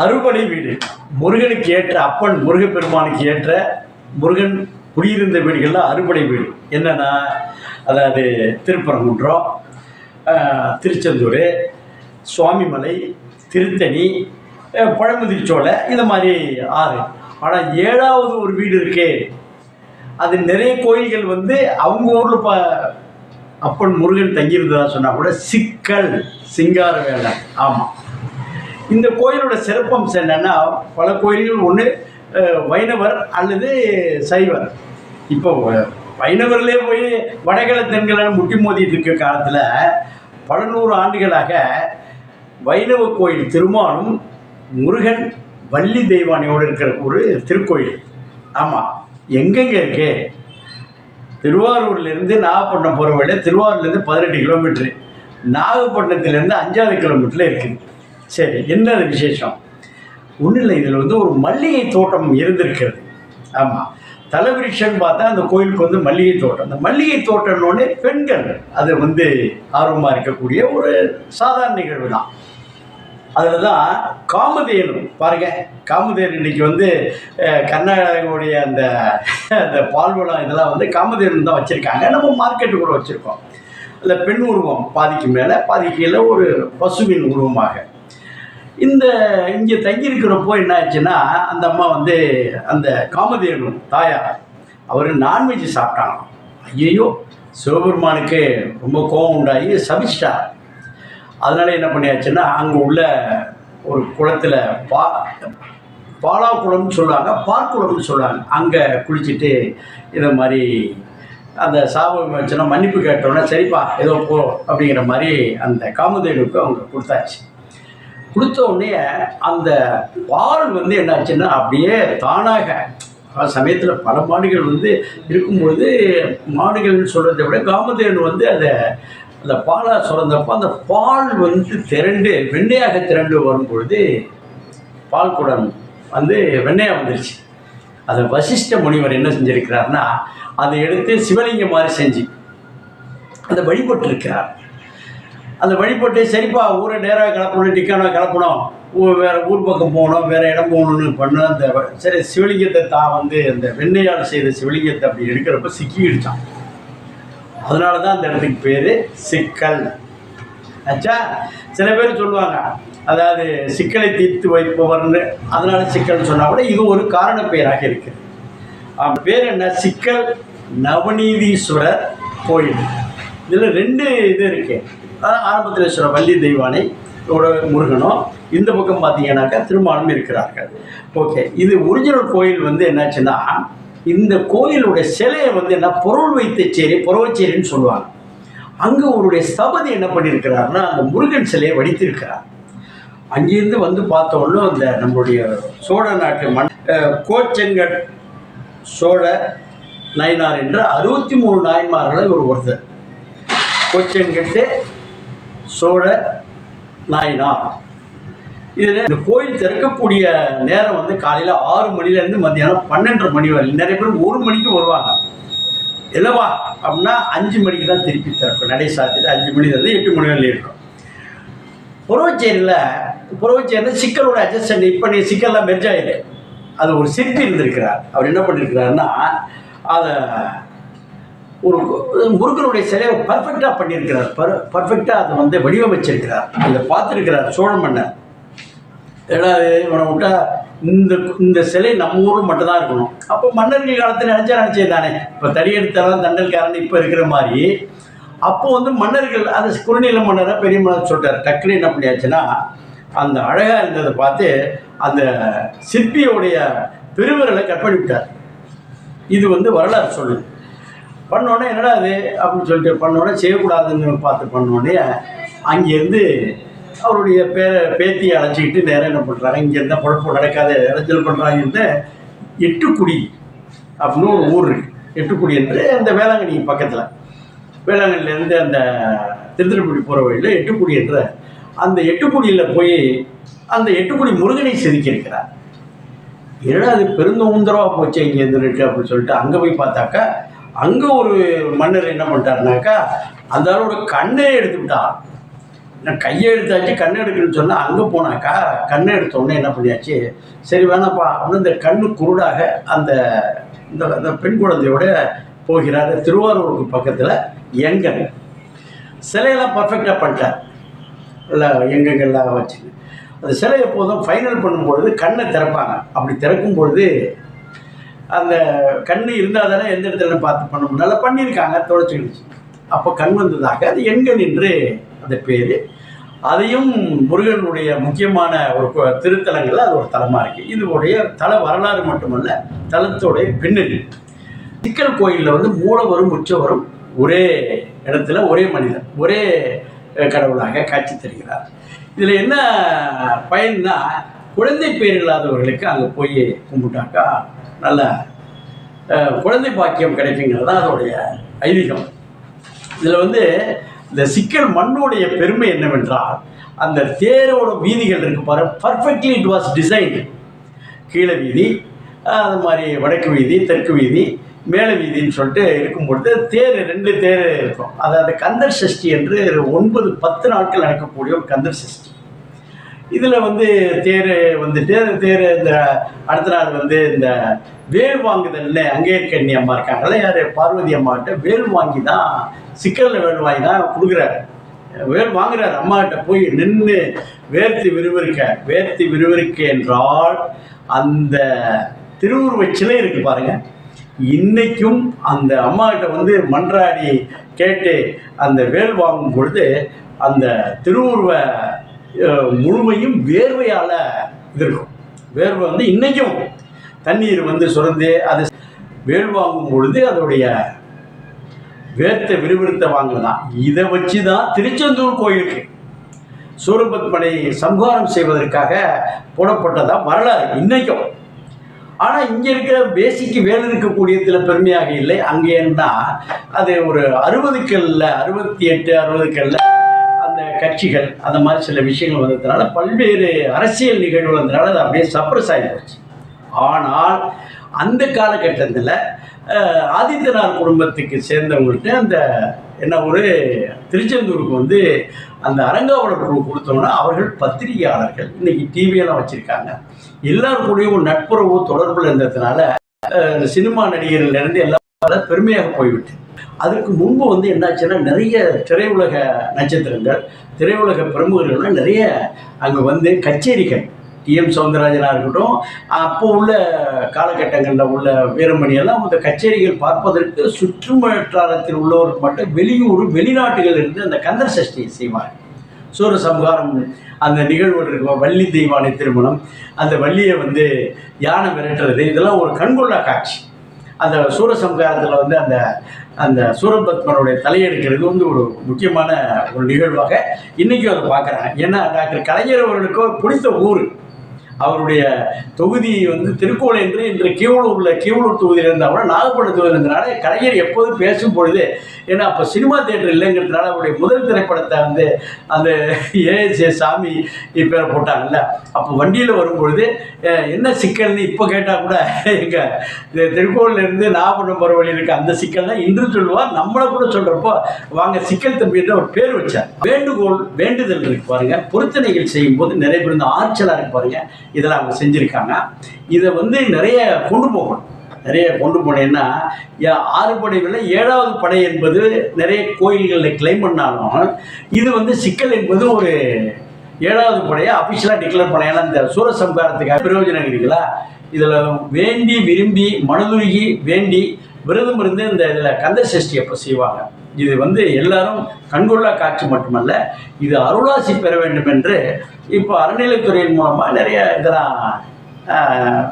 அறுபடை வீடு. முருகனுக்கு ஏற்ற அப்பன் முருகப்பெருமானுக்கு ஏற்ற முருகன் குடியிருந்த வீடுகளில் அறுபடை வீடு. என்னென்னா அதாவது திருப்பரங்குன்றம் திருச்செந்தூர் சுவாமிமலை திருத்தணி பழமுதிர்ச்சோலை இந்த மாதிரி ஆறு. ஆனால் ஏழாவது ஒரு வீடு இருக்கே. அது நிறைய கோயில்கள் வந்து அவங்க ஊரில் ப அப்பன் முருகன் தங்கியிருந்ததா சொன்னால் கூட சிக்கல் சிங்கார வேலை ஆமாம் இந்த கோயிலோட சிறப்பம்சம் என்னன்னா பல கோயில்கள் ஒன்று வைணவர் அல்லது சைவர். இப்போ வைணவர்லேயே வைணவர்களே போய் வடகல தென்கல முட்டி மோதிட்டு இருக்க காலத்தில் பல நூறு ஆண்டுகளாக வைணவ கோயில் திருமாலும் முருகன் வள்ளி தெய்வானியோடு இருக்கிற ஒரு திருக்கோயில். ஆமாம் எங்கெங்கே இருக்கு? திருவாரூர்லேருந்து நாகப்பட்டினம் போகிற வழியில் திருவாரூர்லேருந்து பதினெட்டு கிலோமீட்ரு நாகப்பட்டினத்துலேருந்து அஞ்சாவது கிலோமீட்டரில் இருக்குது சரி என்ன அது விசேஷம்? ஒன்றும் இல்லை இதில் வந்து ஒரு மல்லிகை தோட்டம் இருந்திருக்கிறது. ஆமாம் தலைவிருஷன் பார்த்தா அந்த கோயிலுக்கு வந்து மல்லிகை தோட்டம். அந்த மல்லிகை தோட்டம்னோடனே பெண்கள். அது வந்து ஆர்வமாக இருக்கக்கூடிய ஒரு சாதாரண நிகழ்வு தான். அதில் தான் காமதேனு பாருங்க. காமதேனு இன்னைக்கு வந்து கர்நாடகாவுடைய அந்த அந்த பால்வளம் இதெல்லாம் வந்து காமதேனு தான் வச்சுருக்காங்க. நம்ம மார்க்கெட்டு கூட வச்சுருக்கோம். அதில் பெண் உருவம் பாதிக்கு மேலே பாதிக்கு கீழே ஒரு பசுவின் உருவமாக. இந்த இங்கே தங்கியிருக்கிறப்போ என்ன ஆச்சுன்னா அந்த அம்மா வந்து அந்த காமதேனு தாயார் அவர் நான்வெஜ் சாப்பிட்டாங்க ஐயையோ சிவபெருமானுக்கு ரொம்ப கோபம் உண்டாகி சபிச்சிட்டார். அதனால் என்ன பண்ணியாச்சுன்னா அங்கே உள்ள ஒரு குளத்தில் பா பாலா குளம்னு சொல்லுவாங்க பார்க்குளம்னு சொல்லுவாங்க. அங்கே குளிச்சுட்டு இதை மாதிரி அந்த சாபம் வச்சுன்னா மன்னிப்பு கேட்டோன்னே சரிப்பா ஏதோ போ அப்படிங்கிற மாதிரி அந்த காமதேனுக்கு அவங்க கொடுத்தாச்சு. கொடுத்த உடனே அந்த பால் வந்து என்னாச்சுன்னா அப்படியே தானாக சமயத்தில் பல மாடுகள் வந்து இருக்கும்பொழுது மாடுகள்னு சொல்கிறத விட காமதேவன் வந்து அதை அந்த பாலை சுரந்தப்போ அந்த பால் வந்து திரண்டு வெண்ணையாக திரண்டு வரும்பொழுது பால் குடம் வந்து வெண்ணையாக வந்துருச்சு. அதை வசிஷ்ட முனிவர் என்ன செஞ்சிருக்கிறார்னா அதை எடுத்து சிவலிங்கம் மாதிரி செஞ்சு அதை வழிபட்டிருக்கிறார். அந்த வழிபட்டு சரிப்பா ஊரை நேராக கிளப்பணும் டிக்கானா கிளப்பணும் வேறு வேற ஊர் பக்கம் போகணும் வேற இடம் போகணும்னு பண்ண அந்த சரி சிவலிங்கத்தை தான் வந்து அந்த வெண்ணையால் செய்த சிவலிங்கத்தை அப்படி எடுக்கிறப்ப சிக்கிடுச்சான் அதனால தான் அந்த இடத்துக்கு பேர் சிக்கல். ஆச்சா சில பேர் சொல்லுவாங்க அதாவது சிக்கலை தீர்த்து வைப்பவர்னு அதனால சிக்கல்னு சொன்னால் கூட இது ஒரு காரண பெயராக இருக்குது. அவன் பேர் என்ன? சிக்கல் நவநீதீஸ்வரர் கோயில். இதில் ரெண்டு இது இருக்குது ஆரம்பத்தில் சொல்கிற வள்ளி தெய்வானை முருகனும் இந்த பக்கம் பார்த்தீங்கன்னாக்கா திருமாலும் இருக்கிறார்கள். ஓகே இது ஒரிஜினல் கோயில் வந்து என்னாச்சுன்னா இந்த கோயிலுடைய சிலையை வந்து என்ன பொருள் வைத்த சேரி புறவச்சேரின்னு சொல்லுவாங்க. அங்கே அவருடைய ஸ்தபதி என்ன பண்ணியிருக்கிறாருன்னா அந்த முருகன் சிலையை வடித்திருக்கிறார். அங்கேருந்து வந்து பார்த்தோன்னு அந்த நம்மளுடைய சோழ நாட்டு மண் கோச்செங்கட் சோழ நயனார் என்ற அறுபத்தி மூணு நாயன்மார்களை ஒரு ஒருத்தர். கோச்செங்கட்டு சோழ நாயனார் இதில் இந்த கோயில் திறக்கக்கூடிய நேரம் வந்து காலையில் ஆறு மணிலேருந்து மத்தியானம் பன்னெண்டரை மணி வரை. நிறைய பேர் ஒரு மணிக்கு வருவாங்க. இல்லைவா அப்படின்னா அஞ்சு மணிக்கு தான் திருப்பி திறக்கும். நடை சாத்திட்டு அஞ்சு மணிலேருந்து எட்டு மணி வரையிலும் இருக்கும். புறவச்சேரியில் புறவச்சேரியில் சிக்கலோட அட்ஜஸ்டன் இப்போ நீ சிக்கல்லாம் மெர்ஜ் ஆயிடு அது ஒரு சிற்பி இருந்திருக்கிறார். அவர் என்ன பண்ணியிருக்கிறாருன்னா அதை ஒரு முருகனுடைய சிலையை பர்ஃபெக்டாக பண்ணியிருக்கிறார். பர் பர்ஃபெக்டாக அதை வந்து வடிவமைச்சிருக்கிறார். இதை பார்த்துருக்கிறார் சோழ மன்னர். ஏன்னா இவனை விட்டா இந்த இந்த சிலை நம்ம ஊரும் மட்டும்தான் இருக்கணும். அப்போ மன்னர்கள் காலத்தில் நினச்சா நினச்சே தானே. இப்போ தடியெடுத்தாலும் தண்டல்காரன் இப்போ இருக்கிற மாதிரி. அப்போ வந்து மன்னர்கள் அது குறுநில மன்னரை பெரிய மன்னர் சொல்லிட்டார். டக்குனு என்ன பண்ணியாச்சுன்னா அந்த அழகாக இருந்ததை பார்த்து அந்த சிற்பியோடைய பெருவிரலை கட் பண்ணி விட்டார் இது வந்து வரலாறு சொல்லுது. பண்ணோடனே என்னடா அது அப்படின்னு சொல்லிட்டு பண்ணோடனே செய்யக்கூடாதுன்னு பார்த்து பண்ணோடனே அங்கேருந்து அவருடைய பேர பேத்தியை அழைச்சிக்கிட்டு நேரம் என்ன பண்ணுறாங்க இங்கே இருந்தால் குழப்பம் நடக்காத இடைஞ்சல் பண்ணுறாங்கன்னு எட்டுக்குடி அப்படின்னு ஒரு ஊர் இருக்குது எட்டுக்குடி என்று அந்த வேளாங்கண்ணி பக்கத்தில். வேளாங்கண்ணிலேருந்து அந்த திருத்திருப்பதி போகிற வழியில் எட்டுக்குடி என்ற அந்த எட்டுக்குடியில் போய் அந்த எட்டுக்குடி முருகனை செதுக்கியிருக்கிறார். என்னடா அது பெருந்தோந்தரவாக போச்சு இங்கே இருந்துருக்கு அப்படின்னு சொல்லிட்டு அங்கே போய் பார்த்தாக்கா அங்கே ஒரு மன்னர் என்ன பண்ணிட்டாருனாக்கா அந்த ஆளோட கண்ணே எடுத்துக்கிட்டான் நான் கையை எடுத்தாச்சு கண்ணை எடுக்கணும்னு சொன்னால் அங்கே போனாக்கா கண்ணை எடுத்த உடனே என்ன பண்ணியாச்சு சரி வேணாப்பா அப்படின்னு இந்த கண்ணு குருடாக அந்த இந்த அந்த பெண் குழந்தையோட போகிறார். திருவாரூருக்கு பக்கத்தில் எங்கன். சிலையெல்லாம் பர்ஃபெக்டாக பண்ணிட்டார். இல்லை எங்கெங்கெல்லாம் வச்சு. அந்த சிலை எப்போதும் ஃபைனல் பண்ணும்பொழுது கண்ணை திறப்பாங்க. அப்படி திறக்கும் பொழுது அந்த கண் இருந்தால் தானே எந்த இடத்துல பார்த்து பண்ண முடியும்? நல்லா பண்ணியிருக்காங்க தொடச்சிக்கிடுச்சு அப்போ கண் வந்ததாக அது எண்கண் என்று அந்த பேர். அதையும் முருகனுடைய முக்கியமான ஒரு கு- அது ஒரு தலமாக இருக்குது இதனுடைய தல வரலாறு மட்டுமல்ல தலத்தோடைய பின்னணி. சிக்கல் கோயிலில் வந்து மூலவரும் உச்சவரும் ஒரே இடத்துல ஒரே மனிதர் ஒரே கடவுளாக காட்சி தருகிறார். இதில் என்ன பயன்னா குழந்தை பேர் இல்லாதவர்களுக்கு அங்கே போய் கும்பிட்டாக்கா நல்ல குழந்தை பாக்கியம் கிடைக்குங்கிறது தான் அதோடைய ஐதீகம். இதில் வந்து இந்த சிக்கல் மண்ணுடைய பெருமை என்னவென்றால் அந்த தேரோட வீதிகள் இருக்கு பாரு பர்ஃபெக்ட்லி இட் வாஸ் டிசைன் கீழே வீதி அது மாதிரி வடக்கு வீதி தெற்கு வீதி மேலே வீதின்னு சொல்லிட்டு இருக்கும் பொழுது தேர் ரெண்டு தேர் இருக்கும். அதாவது கந்தர் சஷ்டி என்று ஒன்பது பத்து நாட்கள் நடக்கக்கூடிய ஒரு கந்தர் சஷ்டி. இதில் வந்து தேர் வந்துட்டு தேர் இந்த அடுத்த நாள் வந்து இந்த வேல் வாங்குதல்னு அங்கேற்கண்ணி அம்மா இருக்காங்கல்ல யார்? பார்வதி அம்மாகிட்ட வேல் வாங்கி தான் சிக்கலில் வேல் வாங்கி தான் கொடுக்குறாரு. வேல் வாங்குறாரு. அம்மாகிட்ட போய் நின்று வேர்த்து விறுவிறுக்க வேர்த்து விறுவிறுக்க என்றால் அந்த திருவுருவச் சிலை இருக்கு பாருங்க. இன்னைக்கும் அந்த அம்மாகிட்ட வந்து மன்றாடி கேட்டு அந்த வேல் வாங்கும் பொழுது அந்த திருவுருவ முழுமையும் வேர்வையால் இது இருக்கும் வேர்வை வந்து இன்றைக்கும் தண்ணீர் வந்து சுரந்து அது வேல் வாங்கும் பொழுது அதோடைய வேர்த்த விறுவிறுத்த வாங்கலாம். இதை வச்சு தான் திருச்செந்தூர் கோயிலுக்கு சூரபத்மனை சம்ஹாரம் செய்வதற்காக போடப்பட்டதாக வரலாறு இன்றைக்கும் ஆனால் இங்கே இருக்கிற பேசிக்கு வேலை இருக்கக்கூடியதில் பெருமையாக இல்லை. அங்கே என்ன அது ஒரு அறுபதுக்கல்ல அறுபத்தி எட்டு அறுபதுக்கல்ல அந்த கட்சிகள் அந்த மாதிரி சில விஷயங்கள் வந்ததுனால பல்வேறு அரசியல் நிகழ்வு வந்ததுனால அது அப்படியே சப்ரஸ் ஆகி போச்சு. ஆனால் அந்த காலகட்டத்தில் ஆதித்யநாத் குடும்பத்துக்கு சேர்ந்தவங்கள்ட்ட அந்த என்ன ஒரு திருச்செந்தூருக்கு வந்து அந்த அரங்காவலர் குழு கொடுத்தோன்னா அவர்கள் பத்திரிகையாளர்கள். இன்னைக்கு டிவியெல்லாம் வச்சுருக்காங்க. எல்லாரும் கூடயும் ஒரு நட்புறவு தொடர்பில் இருந்ததுனால சினிமா சினிமா நடிகர்லேருந்து எல்லாம் பல பெருமையாக போய்விட்டு அதற்கு முன்பு வந்து என்னாச்சுன்னா நிறைய திரையுலக நட்சத்திரங்கள் திரையுலக பிரமுகர்கள்லாம் நிறைய அங்கே வந்து கச்சேரிகள். டிஎம் சவுந்தரராஜனாக இருக்கட்டும் அப்போ உள்ள காலகட்டங்களில் உள்ள வீரமணியெல்லாம் அந்த கச்சேரிகள் பார்ப்பதற்கு சுற்றுவட்டாரத்தில் உள்ளவர்கள் மட்டும் வெளியூர் வெளிநாட்டுகள் இருந்து அந்த கந்தர் சஷ்டியை சூர சம்ஹாரம் அந்த நிகழ்வுகள் இருக்கும் வள்ளி தெய்வானை திருமணம் அந்த வள்ளியை வந்து யானை விரட்டுறது இதெல்லாம் ஒரு கண்கொள்ளா காட்சி. அந்த சூரசம்ஹாரத்தில் வந்து அந்த அந்த சூரபத்மனுடைய தலையெடுக்கிறது வந்து ஒரு முக்கியமான ஒரு நிகழ்வாக இன்றைக்கும் அதை பார்க்குறாங்க. ஏன்னா டாக்டர் கலைஞர் அவர்களுக்கு பிடித்த ஊர். அவருடைய தொகுதி வந்து திருக்கோள் என்று இன்று கீவளூரில் கீவளூர் தொகுதியில் இருந்தால் கூட நாகப்பட்டினம் தொகுதியில் இருந்தனால கலைஞர் எப்போதும் பேசும் பொழுது ஏன்னா அப்போ சினிமா தேட்டர் இல்லைங்கிறதுனால அவருடைய முதல் திரைப்படத்தை வந்து அந்த ஏஎஸ்ஏ சாமி பேரை போட்டாங்கல்ல. அப்போ வண்டியில் வரும்பொழுது என்ன சிக்கல்னு இப்போ கேட்டால் கூட எங்கள் இந்த நாகப்பட்டினம் போகிற வழியில் இருக்க அந்த சிக்கல்லாம் இன்று சொல்லுவார். நம்மளை கூட சொல்கிறப்போ வாங்க சிக்கல் தம்பின்ற ஒரு பேர் வச்சார். வேண்டுகோள் வேண்டுதல் இருக்கு பாருங்கள் பொருத்தனைகள் செய்யும்போது நிறைய பேர் இந்த ஆர்ச்சலாக இருக்கு பாருங்கள் இதெல்லாம் அவங்க செஞ்சுருக்காங்க. இதை வந்து நிறைய கொண்டு போகணும். நிறைய கொண்டு போனேன்னா ஆறு படைகளில் ஏழாவது படை என்பது நிறைய கோயில்களில் கிளைம் பண்ணாலும் இது வந்து சிக்கல் என்பது ஒரு ஏழாவது படையை அஃபிஷியலாக டிக்ளேர் பண்ண ஏன்னா இந்த சூரசம்காரத்துக்காக பிரயோஜனம் இருக்குங்களா இதில் வேண்டி விரும்பி மனதுருகி வேண்டி விரதம் இருந்து இந்த இதில் கந்த சஷ்டி அப்போ செய்வாங்க. இது வந்து எல்லாரும் கண்கொள்ளா காட்சி மட்டுமல்ல இது அருளாசி பெற வேண்டும் என்று இப்போ அறநிலைத்துறையின் மூலமாக நிறைய இதெல்லாம்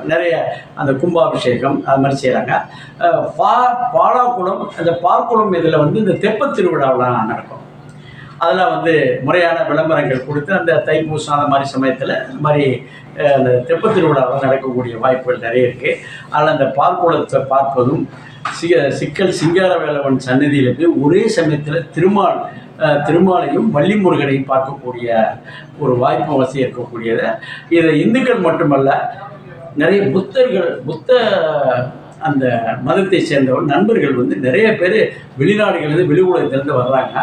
நிறைய அந்த கும்பாபிஷேகம் அது மாதிரி செய்கிறாங்க பா பாலாக்குளம் அந்த பால்குளம் இதில் வந்து இந்த தெப்பத் திருவிழாவெலாம் நடக்கும். அதெல்லாம் வந்து முறையான விளம்பரங்கள் கொடுத்து அந்த தைப்பூசம் அந்த மாதிரி சமயத்தில் இந்த மாதிரி அந்த தெப்பத் திருவிழாவெலாம் நடக்கக்கூடிய வாய்ப்புகள் நிறைய இருக்குது அதில் அந்த பார்க்குளத்தை பார்ப்பதும் சிக சிக்கல் சிங்காரவேலவன் சன்னதியில் போய் ஒரே சமயத்தில் திருமால் திருமாலையும் வள்ளிமுருகனையும் பார்க்கக்கூடிய ஒரு வாய்ப்பு வசதி இருக்கக்கூடியது. இதை இந்துக்கள் மட்டுமல்ல நிறைய புத்தர்கள் புத்த அந்த மதத்தை சேர்ந்தவர் நண்பர்கள் வந்து நிறைய பேர் வெளிநாடுகள்லேருந்து வெளி உலகத்திலேருந்து வர்றாங்க.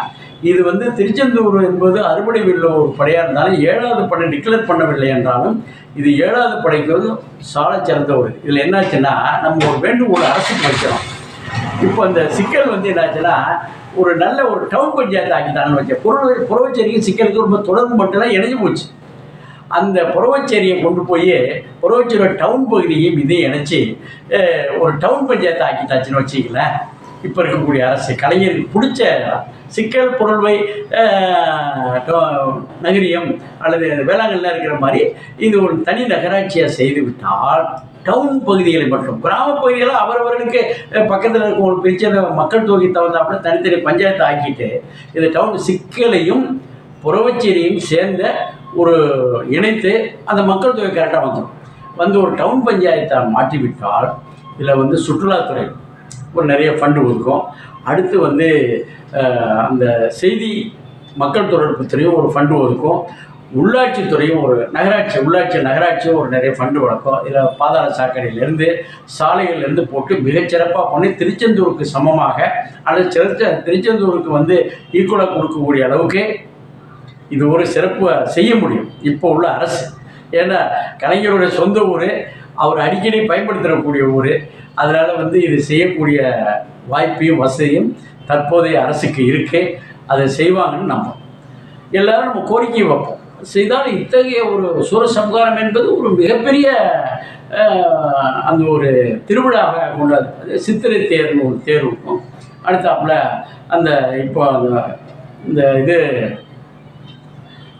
இது வந்து திருச்செந்தூர் என்பது அறுபடை வில்ல ஒரு படையாக இருந்தாலும் ஏழாவது படை டிக்ளேர் பண்ணவில்லை என்றாலும் இது ஏழாவது படைக்கு வந்து சால சிறந்த ஒரு இதில் என்னாச்சுன்னா நம்ம ஒரு வேண்டுகோள் அரசுக்கு வைக்கிறோம். இப்போ அந்த சிக்கல் வந்து என்னாச்சுன்னா ஒரு நல்ல ஒரு டவுன் பஞ்சாயத்து ஆக்கிட்டாங்கன்னு வச்சேன் புற புறவச்சேரிக்கும் சிக்கலுக்கு ரொம்ப தொடர்பு மட்டும்தான் இணைஞ்சு போச்சு. அந்த புறவச்சேரியை கொண்டு போய் புறவச்சேரியோட டவுன் பகுதியையும் இதையும் இணைச்சி ஒரு டவுன் பஞ்சாயத்து ஆக்கிட்டாச்சுன்னு வச்சிங்களேன் இப்போ இருக்கக்கூடிய அரசு கலைஞருக்கு பிடிச்ச சிக்கல் பொருள்வை டோ- நகரியம் அல்லது வேளாங்கல்ல இருக்கிற மாதிரி இது ஒரு தனி நகராட்சியாக செய்துவிட்டால் டவுன் பகுதிகளை மட்டும் கிராம பகுதிகளில் அவரவர்களுக்கு பக்கத்தில் இருக்கும் ஒரு பிரிச்ச மக்கள் தொகை தகுந்தாப்புல தனித்தனி பஞ்சாயத்து ஆக்கிட்டு இது டவுன் சிக்கலையும் புறவச்சேரியும் சேர்ந்த ஒரு இணைத்து அந்த மக்கள் தொகை கரெக்டாக வந்துடும் வந்து ஒரு டவுன் பஞ்சாயத்தை மாற்றிவிட்டால் இதில் வந்து சுற்றுலாத்துறை ஒரு நிறைய ஃபண்டு ஒதுக்கும் அடுத்து வந்து அந்த செய்தி மக்கள் தொடர்பு துறையும் ஒரு ஃபண்டு ஒதுக்கும் உள்ளாட்சித்துறையும் ஒரு நகராட்சி உள்ளாட்சி நகராட்சியும் ஒரு நிறைய ஃபண்டு வழக்கம் இதில் பாதாள சாக்கடையிலேருந்து சாலைகள்லேருந்து போட்டு மிகச்சிறப்பாக பண்ணி திருச்செந்தூருக்கு சமமாக அல்லது சிறச்ச திருச்செந்தூருக்கு வந்து ஈக்குவலாக கொடுக்கக்கூடிய அளவுக்கு இது ஒரு சிறப்பு செய்ய முடியும். இப்போ உள்ள அரசு. ஏன்னா கலைஞருடைய சொந்த ஊர் அவர் அடிக்கடி பயன்படுத்தக்கூடிய ஊர். அதனால் வந்து இது செய்யக்கூடிய வாய்ப்பையும் வசதியும் தற்போதைய அரசுக்கு இருக்கு. அதை செய்வாங்கன்னு நம்புறோம். எல்லாரும் நம்ம கோரிக்கை வைப்போம். செய்தால் இத்தகைய ஒரு சூரசம்ஹாரம் என்பது ஒரு மிகப்பெரிய அந்த ஒரு திருவிழாவை கொண்டாது அது சித்திரை தேர்னு ஒரு தேர் இருக்கும். அடுத்தாப்புல அந்த இப்போ அந்த இந்த இது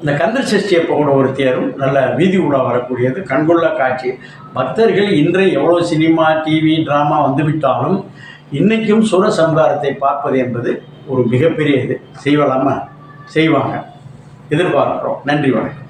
இந்த கந்தர் சஷ்டி அப்போ கூட ஒரு தேரும் நல்ல வீதி உலா வரக்கூடியது. கண்கொள்ளா காட்சி. பக்தர்கள் இன்றைய எவ்வளோ சினிமா டிவி ட்ராமா வந்துவிட்டாலும் இன்றைக்கும் சுர சம்ஹாரத்தை பார்ப்பது என்பது ஒரு மிகப்பெரிய இது. செய்வலாமா செய்வாங்க. எதிர்பார்க்குறோம். நன்றி வணக்கம்.